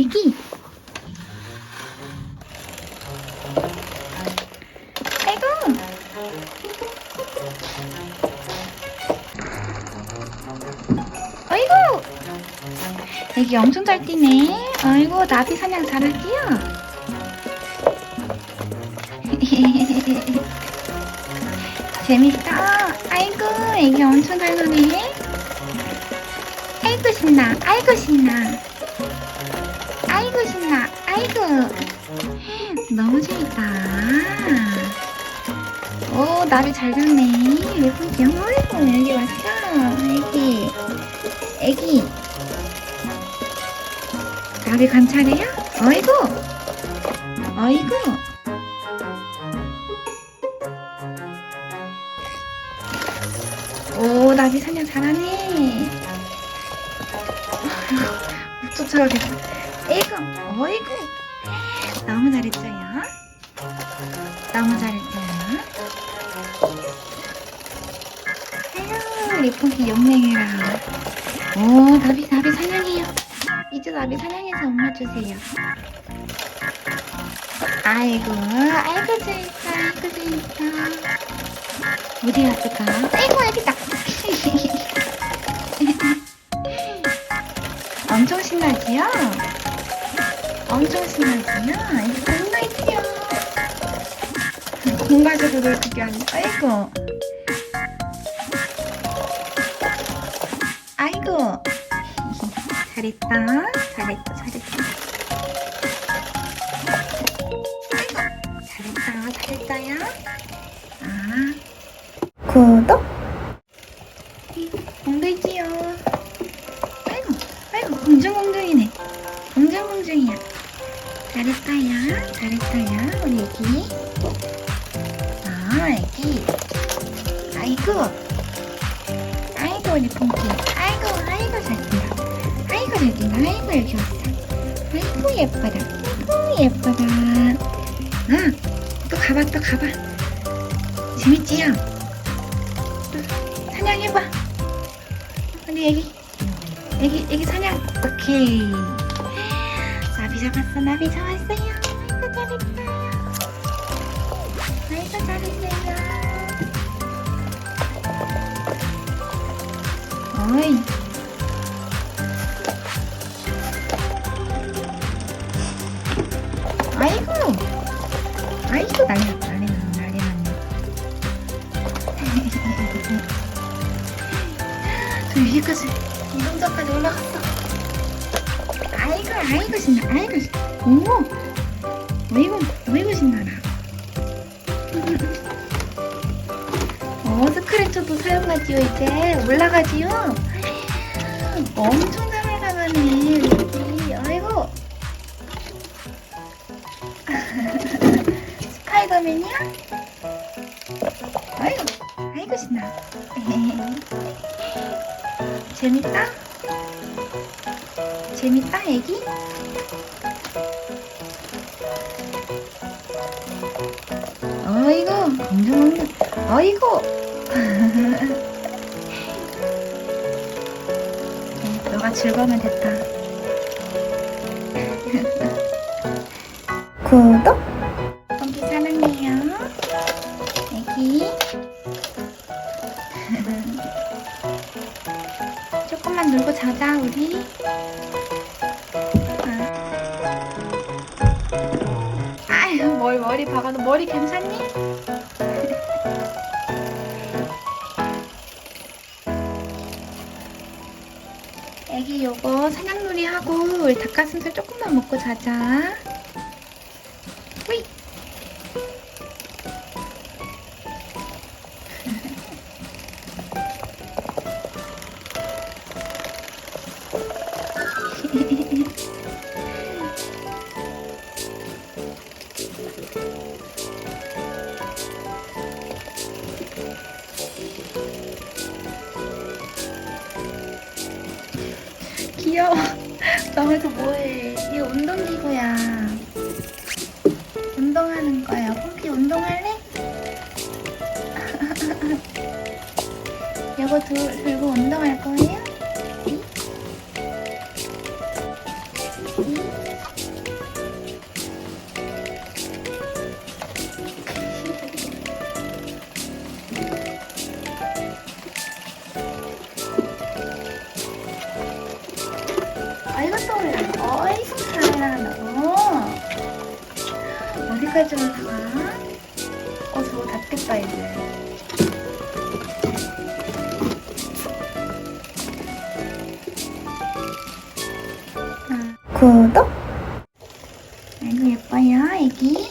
애기. 아이고. 아이고. 애기 엄청 잘 뛰네. 아이고 나비 사냥 잘할 뛰어. 재밌다. 아이고 애기 엄청 잘 노네. 아이고 신나. 아이고 신나. 너무 재밌다. 오 나비 잘 잡네. 예쁘지? 아이고 애기 왔어. 애기. 애기. 나비 관찰해요? 어이구. 어이구. 오, 나비 사냥 잘하네. 못 쫓아가겠어. 에이구, 어이구. 너무 잘했어요. 너무 잘했어요. 아유, 예쁘게 용맹해라. 오, 나비, 나비 사냥해요. 이제 나비 사냥해서 엄마 주세요. 아이고, 아이고, 재밌다, 아이고, 재밌다. 어디 갔을까? 아이고, 여기다. 엄청 신나지요? 엄청 신나지요? 이거 공갈지요? 공 가지고 놀 그게 아니고, 아이고. 아이고. 잘했다. 잘했다. 잘했다. 잘했다. 잘했다야. 아. 구독. 공들지요. 아이고. 아이고. 공중공중이네. 공중공중이야. 잘했다야. 잘했다야. 우리 애기. 아, 애기. 아이고. 아이고, 우리 pom키. 아이고, 아이고, 잘 뛴다. 아이고, 잘 뛴다. 아이고, 여기 왔다. 아이고, 예쁘다. 아이고, 예쁘다. 아, 또 가봐, 또 가봐. 재밌지요? 사냥해봐. 우리 애기. 애기, 애기 사냥. 오케이. 잡았어, 나비 잡았어요. 아이고, 잘했어요. 아이고, 잘했어요. 어이. 아이고. 아이고, 난리 난리 난리 났네. 저 위에까지, 이동자까지 올라갔어. 아이고, 아이고, 신나, 아이고, 신나. 어머. 어이구, 어이구, 신나라. 어, 스크래쳐도 사용하지요, 이제. 올라가지요. 엄청 잘 올라가네, 여기. 아이고. 스파이더맨이야? 아이고, 아이고, 신나. 재밌다? 재밌다, 애기? 공중공중. 어이구. 네, 너가 즐거우면 됐다. 구독. 조금만 놀고 자자 우리. 아. 아유 머리 머리 박아 너 머리 괜찮니? 애기 요거 사냥놀이 하고 우리 닭가슴살 조금만 먹고 자자. 후이. 귀여워. 너희도 뭐해? 이거 운동기구야. 운동하는 거야. pom키 운동할래? 이거 들, 들고 운동할 거예요? 올라가 너. 어디까지 올라가? 어, 저거 닿겠다, 이제. 아, 구독? 아이고, 예뻐요, 애기.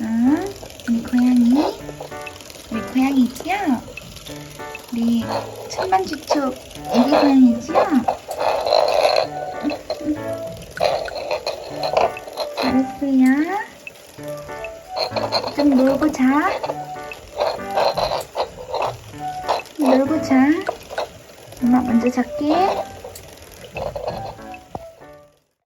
응, 우리 고양이. 우리 고양이지요? 우리 천방지축 애기 고양이지요? 알았어요. 좀 놀고 자. 놀고 자. 엄마 먼저 잘게.